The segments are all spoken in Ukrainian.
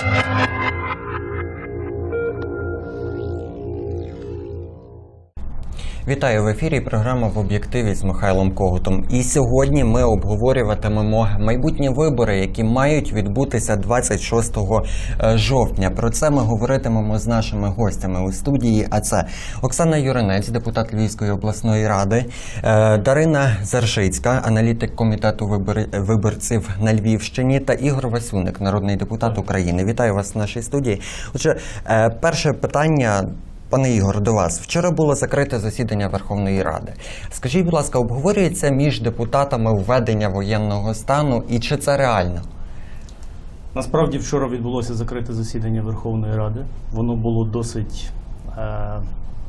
Thank you. Вітаю в ефірі. Програма в об'єктиві з Михайлом Когутом. І сьогодні ми обговорюватимемо майбутні вибори, які мають відбутися 26 е, жовтня. Про це ми говоритимемо з нашими гостями у студії. А це Оксана Юринець, депутат Львівської обласної ради, е, Дарина Заршицька, аналітик комітету вибори- виборців на Львівщині, та Ігор Васюник, народний депутат України. Вітаю вас в нашій студії. Отже, е, перше питання. Пане Ігор, до вас вчора було закрите засідання Верховної Ради. Скажіть, будь ласка, обговорюється між депутатами введення воєнного стану і чи це реально? Насправді вчора відбулося закрите засідання Верховної Ради. Воно було досить, е,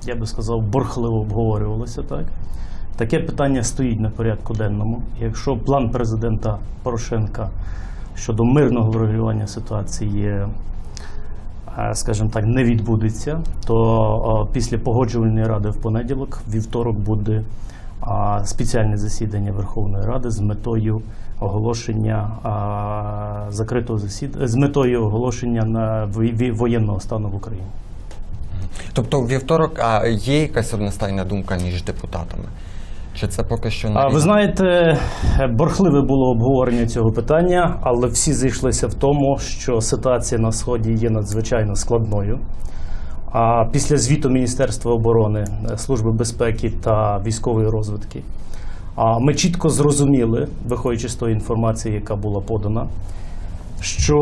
я би сказав, борхливо обговорювалося. Так? Таке питання стоїть на порядку денному. Якщо план президента Порошенка щодо мирного врегулювання ситуації є, скажімо так, не відбудеться, то е, після погоджувальної ради в понеділок, вівторок буде спеціальне засідання Верховної Ради з метою оголошення закритого засідання з метою оголошення на воєнного стану в Україні. Тобто вівторок а є якась одностайна думка між депутатами? Чи це поки що не А ви знаєте, борхливе було обговорення цього питання, але всі зійшлися в тому, що ситуація на сході є надзвичайно складною. А після звіту Міністерства оборони, е, Служби безпеки та військової розвідки, а ми чітко зрозуміли, виходячи з тої інформації, яка була подана, що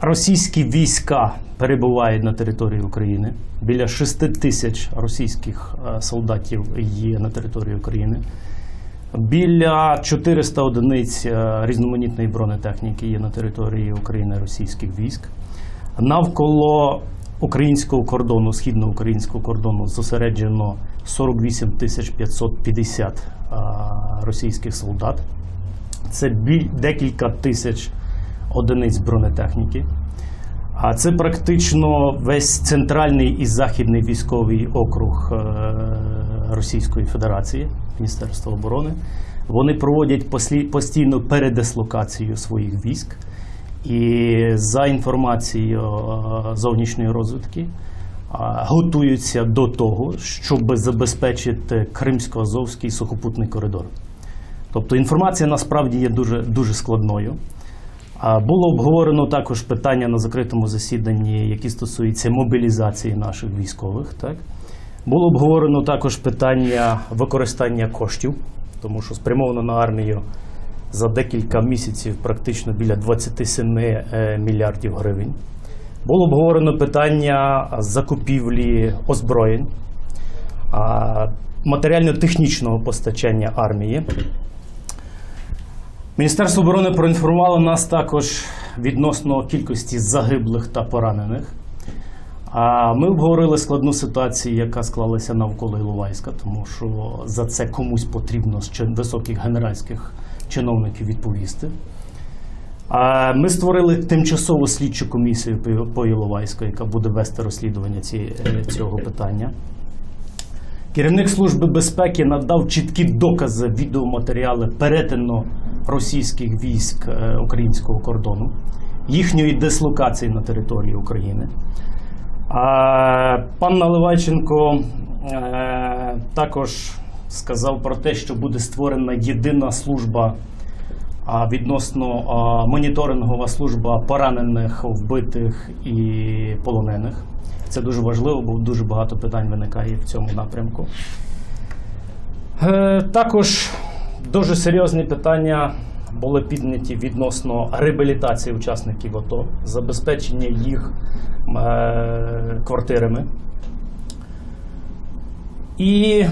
російські війська перебувають на території України. Біля 6 тисяч російських е, солдатів є на території України. Біля 400 одиниць е, різноманітної бронетехніки є на території України російських військ. Навколо українського кордону, східноукраїнського кордону, зосереджено 48 тисяч 550 е, російських солдат. Це біль декілька тисяч одиниць бронетехніки. А це практично весь центральний і західний військовий округ е, Російської Федерації, Міністерства оборони. Вони проводять постійну передислокацію своїх військ. І за інформацією е, зовнішньої розвідки, е, готуються до того, щоб забезпечити Кримсько-Азовський сухопутний коридор. Тобто інформація насправді є дуже, дуже складною. Було обговорено також питання на закритому засіданні, які стосуються мобілізації наших військових. Так? Було обговорено також питання використання коштів, тому що спрямовано на армію за декілька місяців практично біля 27 е, мільярдів гривень. Було обговорено питання закупівлі озброєнь, матеріально-технічного постачання армії. Міністерство оборони проінформувало нас також відносно кількості загиблих та поранених. А ми обговорили складну ситуацію, яка склалася навколо Іловайська, тому що за це комусь потрібно з високих генеральських чиновників відповісти. А Ми створили тимчасову слідчу комісію по- Іловайську, яка буде вести розслідування ці- е, цього питання. Керівник Служби безпеки надав чіткі докази, відеоматеріали перетину російських військ е, українського кордону, їхньої дислокації на території України. Пан Наливайченко е, також сказав про те, що буде створена єдина служба відносно моніторингова служба поранених, вбитих і полонених. Це дуже важливо, бо дуже багато питань виникає в цьому напрямку. Е, Також дуже серйозні питання були підняті відносно реабілітації учасників АТО, забезпечення їх е, квартирами. І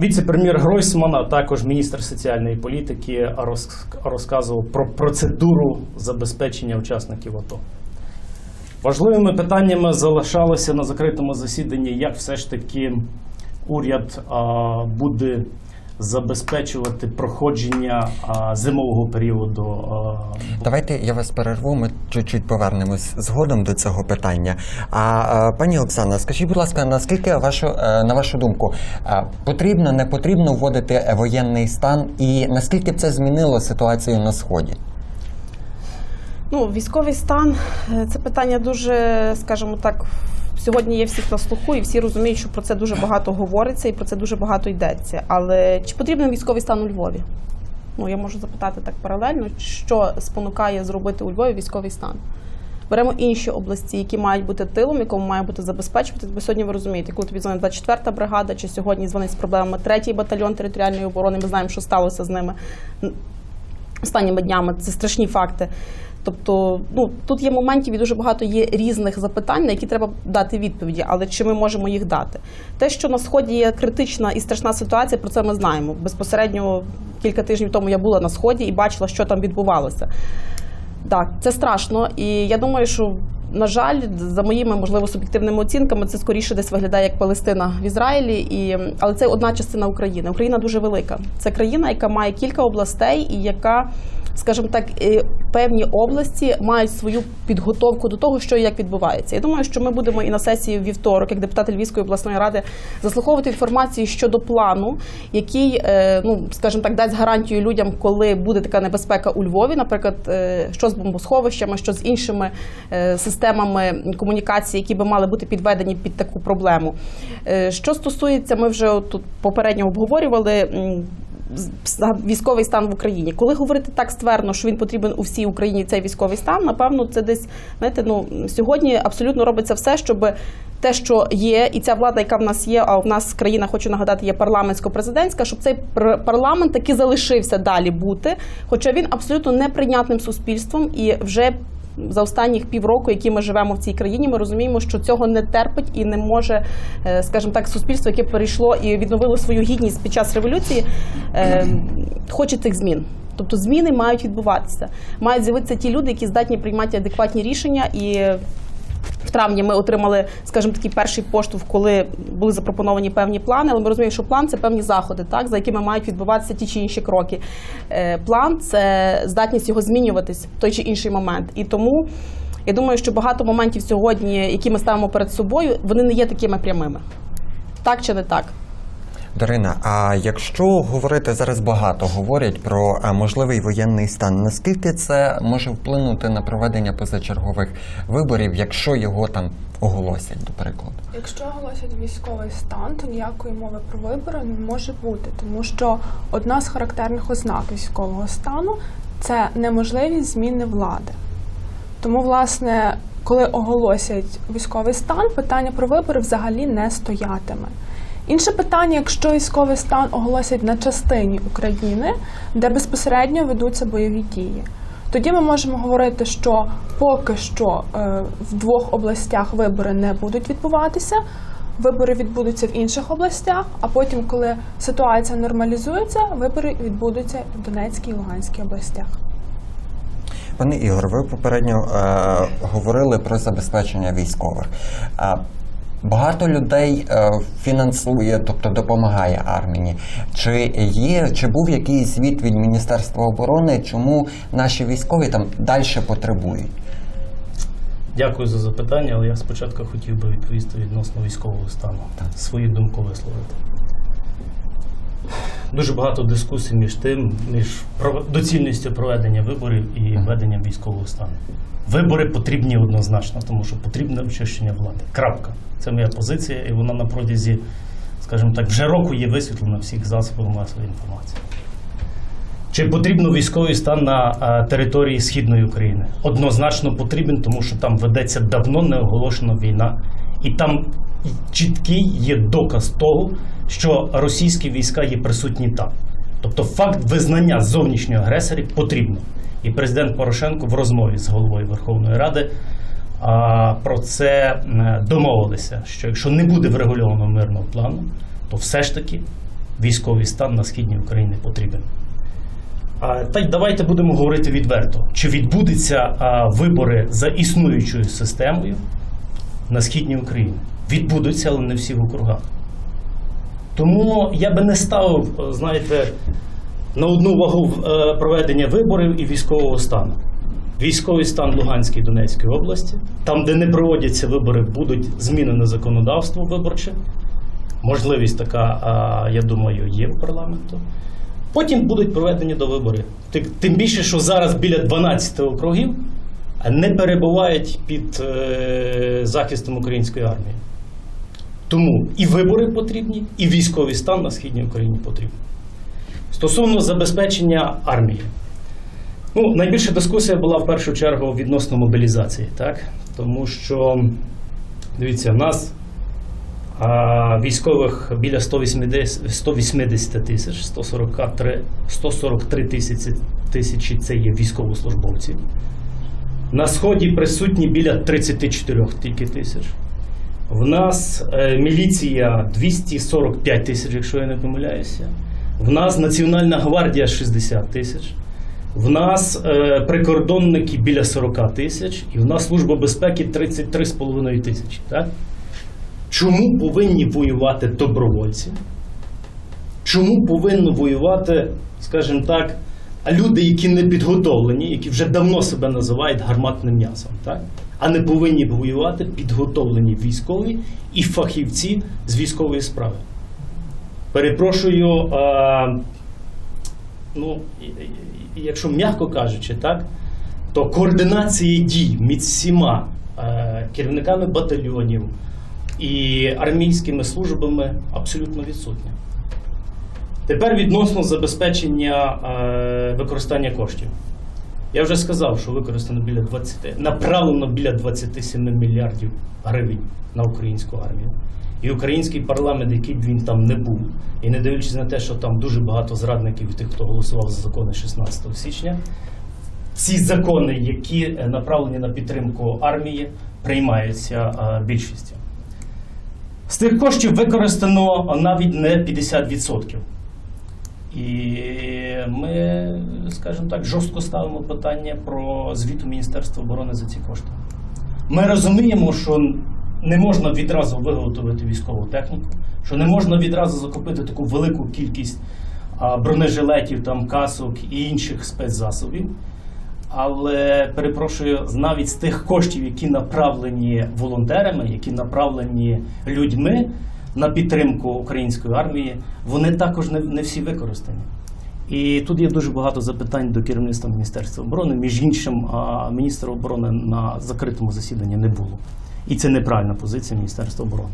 віце-прем'єр Гройсман, а також міністр соціальної політики роз- розказував про процедуру забезпечення учасників АТО. Важливими питаннями залишалося на закритому засіданні, як все ж таки уряд а, буде забезпечувати проходження а, зимового періоду. а, Давайте я вас перерву. Ми чуть-чуть повернемось згодом до цього питання. А е, пані Оксана, скажіть, будь ласка, наскільки вашу е, на вашу думку е, потрібно, не потрібно вводити воєнний стан, і наскільки б це змінило ситуацію на сході? Ну, військовий стан е, це питання дуже, скажімо так, сьогодні є всіх на слуху, і всі розуміють, що про це дуже багато говориться і про це дуже багато йдеться. Але чи потрібен військовий стан у Львові? Ну, я можу запитати так паралельно, що спонукає зробити у Львові військовий стан? Беремо інші області, які мають бути тилом, якому має бути забезпечувати. Бо сьогодні ви розумієте, коли тобі дзвонить 24-та бригада, чи сьогодні дзвонить з проблемами 3-й батальйон територіальної оборони. Ми знаємо, що сталося з ними останніми днями. Це страшні факти. Тобто, ну тут є моментів і дуже багато є різних запитань, на які треба дати відповіді. Але чи ми можемо їх дати? Те, що на сході є критична і страшна ситуація, про це ми знаємо. Безпосередньо кілька тижнів тому я була на сході і бачила, що там відбувалося. Так, це страшно, і я думаю, що на жаль, за моїми можливо суб'єктивними оцінками, це скоріше десь виглядає як Палестина в Ізраїлі, і але це одна частина України. Україна дуже велика. Це країна, яка має кілька областей, і яка, скажімо так, е, певні області мають свою підготовку до того, що і як відбувається. Я думаю, що ми будемо і на сесії вівторок, як депутати Львівської обласної ради, заслуховувати інформацію щодо плану, який, е, ну скажімо так, дасть гарантію людям, коли буде така небезпека у Львові, наприклад, е, що з бомбосховищами, що з іншими системами комунікації, які би мали бути підведені під таку проблему. Що стосується, ми вже тут попередньо обговорювали. Військовий стан в Україні, коли говорити так ствердно, що він потрібен у всій Україні цей військовий стан, напевно, це десь знаєте, ну сьогодні абсолютно робиться все, щоб те, що є, і ця влада, яка в нас є, а в нас країна, хочу нагадати, є парламентсько-президентська, щоб цей парламент таки залишився далі бути, хоча він абсолютно неприйнятним суспільством і вже. За останніх півроку, які ми живемо в цій країні, ми розуміємо, що цього не терпить і не може, е, скажімо так, суспільство, яке перейшло і відновило свою гідність під час революції, е, хоче цих змін. Тобто зміни мають відбуватися. Мають з'явитися ті люди, які здатні приймати адекватні рішення і. В травні ми отримали, скажімо, такий перший поштовх, коли були запропоновані певні плани. Але ми розуміємо, що план це певні заходи, так за якими мають відбуватися ті чи інші кроки. Е, План це здатність його змінюватись в той чи інший момент. І тому я думаю, що багато моментів сьогодні, які ми ставимо перед собою, вони не є такими прямими. Так чи не так? Дарина, а якщо говорити зараз багато говорять про можливий воєнний стан, наскільки це може вплинути на проведення позачергових виборів, якщо його там оголосять, до прикладу? Якщо оголосять військовий стан, то ніякої мови про вибори не може бути, тому що одна з характерних ознак військового стану це неможливість зміни влади. Тому, власне, коли оголосять військовий стан, питання про вибори взагалі не стоятиме. Інше питання, якщо військовий стан оголосять на частині України, де безпосередньо ведуться бойові дії. Тоді ми можемо говорити, що поки що е, в двох областях вибори не будуть відбуватися. Вибори відбудуться в інших областях, а потім, коли ситуація нормалізується, вибори відбудуться в Донецькій і Луганській областях. Пане Ігор, ви попередньо е, говорили про забезпечення військових. Багато людей е, фінансує, тобто допомагає армії. Чи є, чи був якийсь звіт від Міністерства оборони, чому наші військові там далі потребують? Дякую за запитання, але я спочатку хотів би відповісти відносно військового стану. Свою думку висловити. Дуже багато дискусій між тим, між доцільністю проведення виборів і введенням військового стану. Вибори потрібні однозначно, тому що потрібне очищення влади. Крапка. Це моя позиція, і вона на протязі, скажімо так, вже року є висвітлена всіх засобах масової інформації. Чи потрібно військовий стан на а, території Східної України? Однозначно потрібен, тому що там ведеться давно неоголошена війна, і там чіткий є доказ того, що російські війська є присутні там. Тобто факт визнання зовнішньої агресорів потрібно. І президент Порошенко в розмові з головою Верховної Ради а, про це домовилися, що якщо не буде врегульовано мирного плану, то все ж таки військовий стан на східній Україні потрібен. А, Та й давайте будемо говорити відверто, чи відбудуться а, вибори за існуючою системою на східній Україні. Відбудуться, але не всі в округах. Тому я би не ставив, е, знаєте, на одну вагу е, проведення виборів і військового стану. Військовий стан Луганської і Донецької області, там, де не проводяться вибори, будуть змінене законодавство виборче. Можливість така, я думаю, є в парламенту. Потім будуть проведені до вибори. Ти- Тим більше, що зараз біля 12 округів не перебувають під е, захистом української армії. Тому і вибори потрібні, і військовий стан на східній Україні потрібен. Стосовно забезпечення армії. Ну, найбільша дискусія була в першу чергу відносно мобілізації, так? Тому що, дивіться, в нас а, військових біля 180, 180 тисяч, 143, 143 тисячі, тисячі це є військовослужбовці. На сході присутні біля 34 тільки тисяч. В нас е, міліція 245 тисяч, якщо я не помиляюся. В нас Національна гвардія 60 тисяч. В нас е, прикордонники біля 40 тисяч, і в нас служба безпеки 33,5 тисячі. Так? Чому повинні воювати добровольці? Чому повинні воювати, скажімо так, люди, які не підготовлені, які вже давно себе називають гарматним м'ясом, так? а не повинні воювати підготовлені військові і фахівці з військової справи? Перепрошую, а, ну, якщо м'яко кажучи, так, то координації дій між всіма е, керівниками батальйонів і армійськими службами абсолютно відсутня. Тепер відносно забезпечення е, використання коштів. Я вже сказав, що використано біля 20, направлено біля 27 мільярдів гривень на українську армію. І український парламент, який б він там не був, і не дивлячись на те, що там дуже багато зрадників тих, хто голосував за закони 16 січня, ці закони, які е, направлені на підтримку армії, приймаються е, більшістю. З тих коштів використано навіть не 50%. І ми, скажімо так, жорстко ставимо питання про звіт у Міністерства оборони за ці кошти. Ми розуміємо, що не можна відразу виготовити військову техніку, що не можна відразу закупити таку велику кількість бронежилетів, там, касок і інших спецзасобів. Але перепрошую, навіть з тих коштів, які направлені волонтерами, які направлені людьми на підтримку української армії, вони також не, не всі використані. І тут є дуже багато запитань до керівництва Міністерства оборони. Між іншим, міністра оборони на закритому засіданні не було. І це неправильна позиція Міністерства оборони.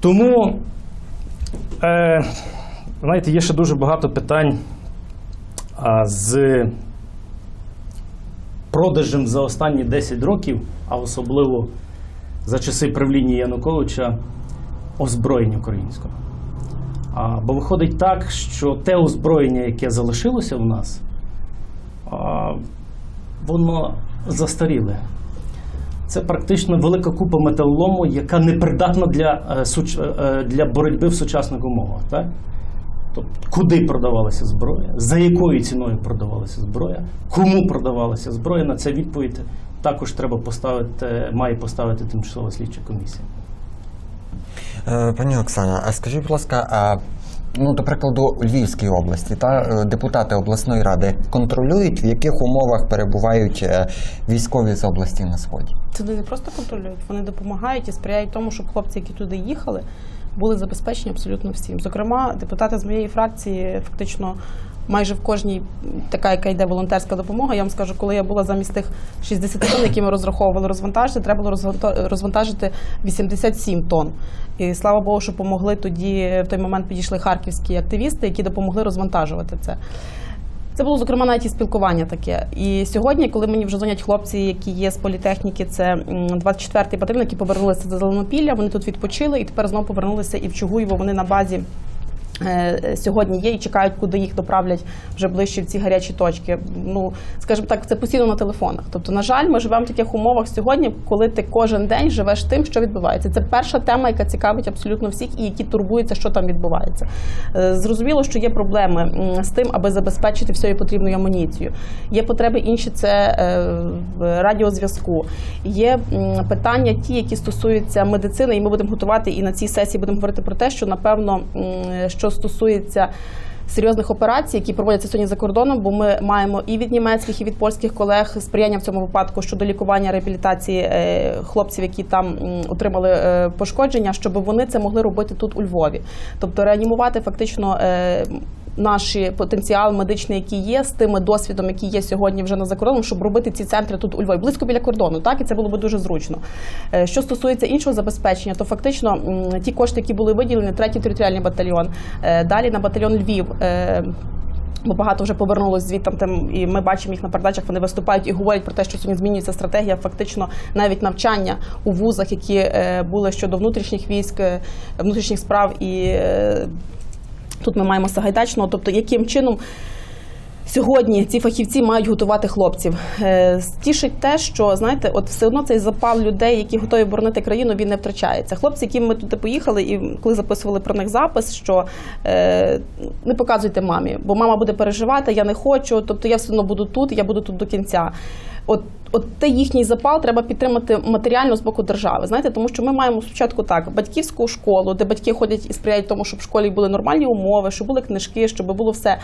Тому, е, знаєте, є ще дуже багато питань а, з продажем за останні 10 років, а особливо за часи правління Януковича, озброєння українського. А, бо виходить так, що те озброєння, яке залишилося в нас, а, воно застаріле. Це практично велика купа металолому, яка не придатна для, е, суч- е, для боротьби в сучасних умовах. Так? Тобто, куди продавалася зброя, за якою ціною продавалася зброя, кому продавалася зброя, на це відповідь також треба поставити, має поставити тимчасова слідча комісія. Е, Пані Оксана, а скажіть, будь ласка, а ну, до прикладу, у Львівській області та е, депутати обласної ради контролюють, в яких умовах перебувають е, військові з області на сході? Це не просто контролюють, вони допомагають і сприяють тому, щоб хлопці, які туди їхали, були забезпечені абсолютно всім. Зокрема, депутати з моєї фракції фактично. Майже в кожній така, яка йде волонтерська допомога. Я вам скажу, коли я була замість тих 60 тонн, які ми розраховували розвантажити, треба було розванта- розвантажити 87 тонн. І слава Богу, що помогли тоді. В той момент підійшли харківські активісти, які допомогли розвантажувати це. Це було зокрема навіть і спілкування таке. І сьогодні, коли мені вже дзвонять хлопці, які є з політехніки, це м, 24-й батальйон, які повернулися до Зеленопілля, вони тут відпочили і тепер знову повернулися і в Чугуєво. Вони на базі. Е, Сьогодні є і чекають, куди їх доправлять вже ближче в ці гарячі точки. Ну скажімо так, це постійно на телефонах. Тобто, на жаль, ми живемо в таких умовах сьогодні, коли ти кожен день живеш тим, що відбувається. Це перша тема, яка цікавить абсолютно всіх, і які турбуються, що там відбувається. Е, Зрозуміло, що є проблеми з тим, аби забезпечити всю потрібну амуніцію. Є потреби інші це е, в радіозв'язку. Є питання, ті, які стосуються медицини, і ми будемо готувати і на цій сесії будемо говорити про те, що напевно, м, що стосується. Серйозних операцій, які проводяться сьогодні за кордоном, бо ми маємо і від німецьких, і від польських колег сприяння в цьому випадку щодо лікування реабілітації е, хлопців, які там отримали е, пошкодження, щоб вони це могли робити тут у Львові. Тобто реанімувати фактично е, наш потенціал медичний, який є, з тими досвідом, який є сьогодні вже на закордоном, щоб робити ці центри тут у Львові, близько біля кордону, так і це було б дуже зручно. Е, Що стосується іншого забезпечення, то фактично ті кошти, які були виділені, третій територіальний батальйон, е, далі на батальйон Львів. е, Бо багато вже повернулось звідти там, і ми бачимо їх на передачах. Вони виступають і говорять про те, що сьогодні змінюється стратегія. Фактично, навіть навчання у вузах, які були щодо внутрішніх військ, внутрішніх справ, і тут ми маємо Сагайдачного. Тобто, яким чином сьогодні ці фахівці мають готувати хлопців. Е, Тішить те, що знаєте, от все одно цей запал людей, які готові боронити країну, він не втрачається. Хлопці, які ми туди поїхали, і коли записували про них запис, що е, не показуйте мамі, бо мама буде переживати, я не хочу. Тобто я все одно буду тут, я буду тут до кінця. От, от те їхній запал треба підтримати матеріально з боку держави. Знаєте, тому що ми маємо спочатку так батьківську школу, де батьки ходять і сприяють тому, щоб в школі були нормальні умови, щоб були книжки, щоб було все.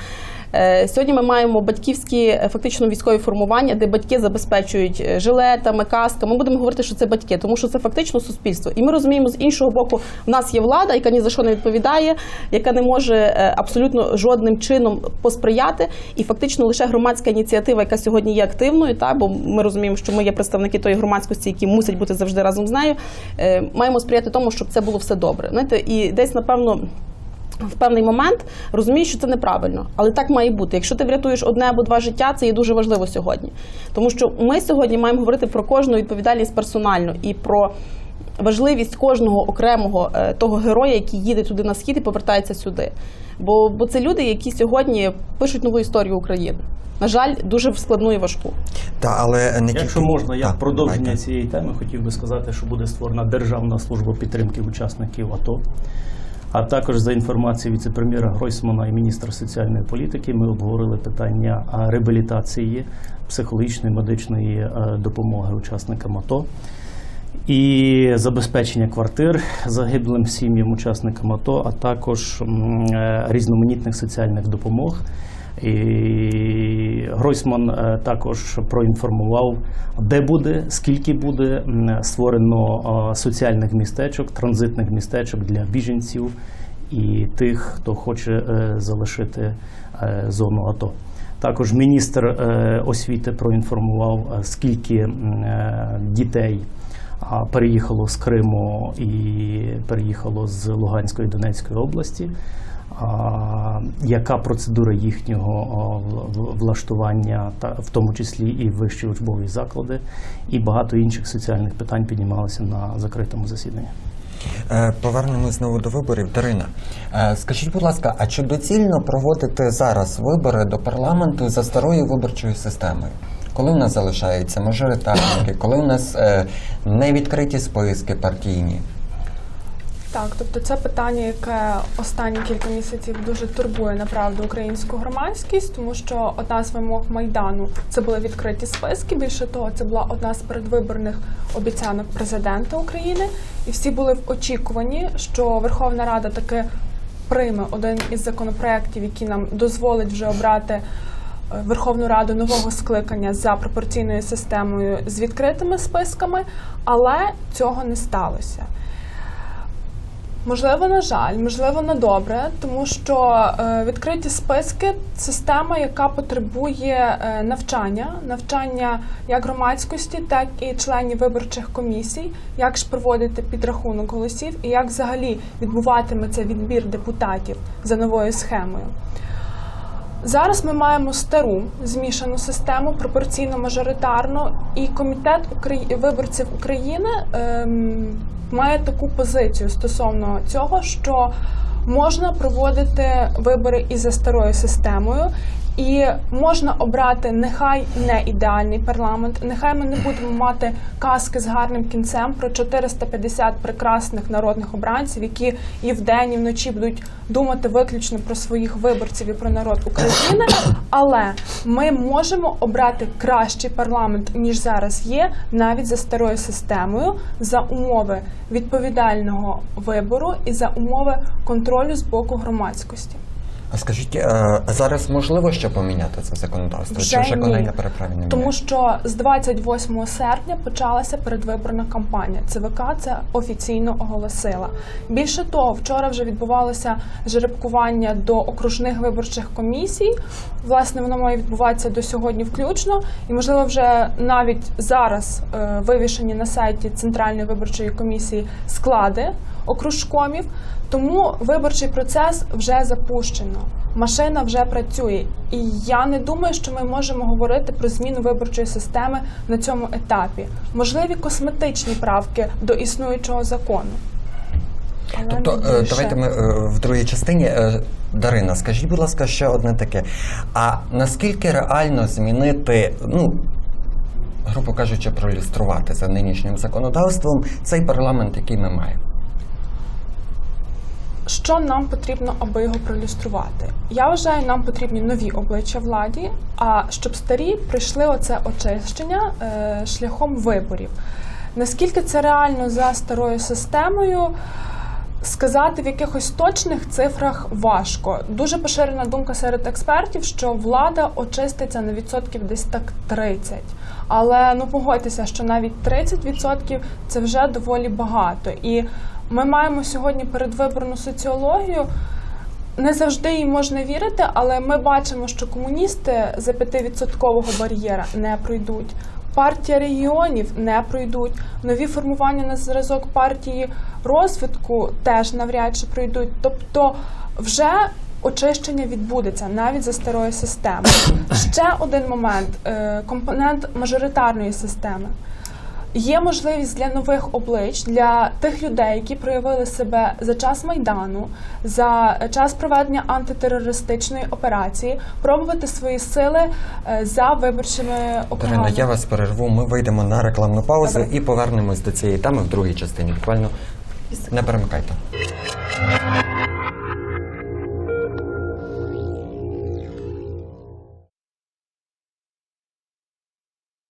Е, Сьогодні ми маємо батьківські е, фактично військові формування, де батьки забезпечують е, жилетами, касками. Ми будемо говорити, що це батьки, тому що це фактично суспільство. І ми розуміємо, з іншого боку, в нас є влада, яка ні за що не відповідає, яка не може абсолютно жодним чином посприяти. І фактично лише громадська ініціатива, яка сьогодні є активною, та бо ми розуміємо, що ми є представники тої громадськості, які мусять бути завжди разом з нею. Маємо сприяти тому, щоб це було все добре. Знаєте, і десь напевно. В певний момент розумієш, що це неправильно, але так має бути. Якщо ти врятуєш одне або два життя, це є дуже важливо сьогодні. Тому що ми сьогодні маємо говорити про кожну відповідальність персонально і про важливість кожного окремого е, того героя, який їде туди на схід і повертається сюди. Бо, бо це люди, які сьогодні пишуть нову історію України. На жаль, дуже складну і важку. Та але не Якщо можна, я продовження давайте. цієї теми хотів би сказати, що буде створена Державна служба підтримки учасників АТО. А також за інформацією віце-прем'єра Гройсмана і міністра соціальної політики, ми обговорили питання реабілітації психологічної медичної е, допомоги учасникам АТО і забезпечення квартир загиблим сім'ям учасникам АТО, а також е, різноманітних соціальних допомог. І Гройсман е, також проінформував, де буде, скільки буде створено е, соціальних містечок, транзитних містечок для біженців і тих, хто хоче залишити зону АТО. Також міністр освіти проінформував, скільки дітей переїхало з Криму і переїхало з Луганської Донецької області. Яка процедура їхнього влаштування, в тому числі і вищі учбові заклади, і багато інших соціальних питань піднімалися на закритому засіданні. Е, Повернемось знову до виборів. Дарина, е, скажіть, будь ласка, а чи доцільно проводити зараз вибори до парламенту за старою виборчою системою? Коли в нас залишаються мажоритарники, коли в нас е, не відкриті списки партійні? Так, тобто це питання, яке останні кілька місяців дуже турбує направду українську громадськість, тому що одна з вимог майдану це були відкриті списки. Більше того, це була одна з передвиборних обіцянок президента України, і всі були в очікуванні, що Верховна Рада таки прийме один із законопроєктів, який нам дозволить вже обрати. Верховну Раду нового скликання за пропорційною системою з відкритими списками, але цього не сталося. Можливо, на жаль, можливо, на добре, тому що е, відкриті списки система, яка потребує е, навчання, навчання як громадськості, так і членів виборчих комісій, як ж проводити підрахунок голосів і як взагалі відбуватиметься відбір депутатів за новою схемою. Зараз ми маємо стару змішану систему пропорційно-мажоритарну, і комітет виборців України ем, має таку позицію стосовно цього, що можна проводити вибори і за старою системою, і можна обрати нехай не ідеальний парламент, нехай ми не будемо мати казки з гарним кінцем про 450 прекрасних народних обранців, які і вдень, і вночі будуть думати виключно про своїх виборців і про народ України. Але ми можемо обрати кращий парламент ніж зараз є, навіть за старою системою, за умови відповідального вибору і за умови контролю з боку громадськості. А скажіть, е, зараз можливо ще поміняти це законодавство? Вже Чи вже ні. коли на переправі немає? Тому що з 28 серпня почалася передвиборна кампанія. ЦВК це офіційно оголосила. Більше того, вчора вже відбувалося жеребкування до окружних виборчих комісій. Власне, воно має відбуватися до сьогодні включно, і можливо, вже навіть зараз е, вивішені на сайті Центральної виборчої комісії склади окружкомів. Тому виборчий процес вже запущено. Машина вже працює, і я не думаю, що ми можемо говорити про зміну виборчої системи на цьому етапі. Можливі косметичні правки до існуючого закону. Але Тобто, е, давайте ми е, в другій частині. Е, Дарина, скажіть, будь ласка, ще одне таке. А наскільки реально змінити, ну, грубо кажучи, проілюструвати за нинішнім законодавством цей парламент, який ми маємо? Що нам потрібно, аби його проілюструвати? Я вважаю, нам потрібні нові обличчя владі, а щоб старі прийшли оце очищення е, шляхом виборів. Наскільки це реально за старою системою? Сказати в якихось точних цифрах важко. Дуже поширена думка серед експертів, що влада очиститься на відсотків десь так 30. Але ну погодьтеся, що навіть 30% це вже доволі багато. І ми маємо сьогодні передвиборну соціологію. Не завжди їй можна вірити, але ми бачимо, що комуністи за 5% бар'єра не пройдуть. Партія регіонів не пройдуть. Нові формування на зразок партії розвитку теж навряд чи пройдуть. Тобто, вже очищення відбудеться навіть за старою системою. Ще один момент е, компонент мажоритарної системи. Є можливість для нових облич, для тих людей, які проявили себе за час майдану, за час проведення антитерористичної операції, пробувати свої сили е, за виборчими Дарина, я вас перерву. Ми вийдемо на рекламну паузу Добре. і повернемось до цієї теми в другій частині. Буквально не перемикайте.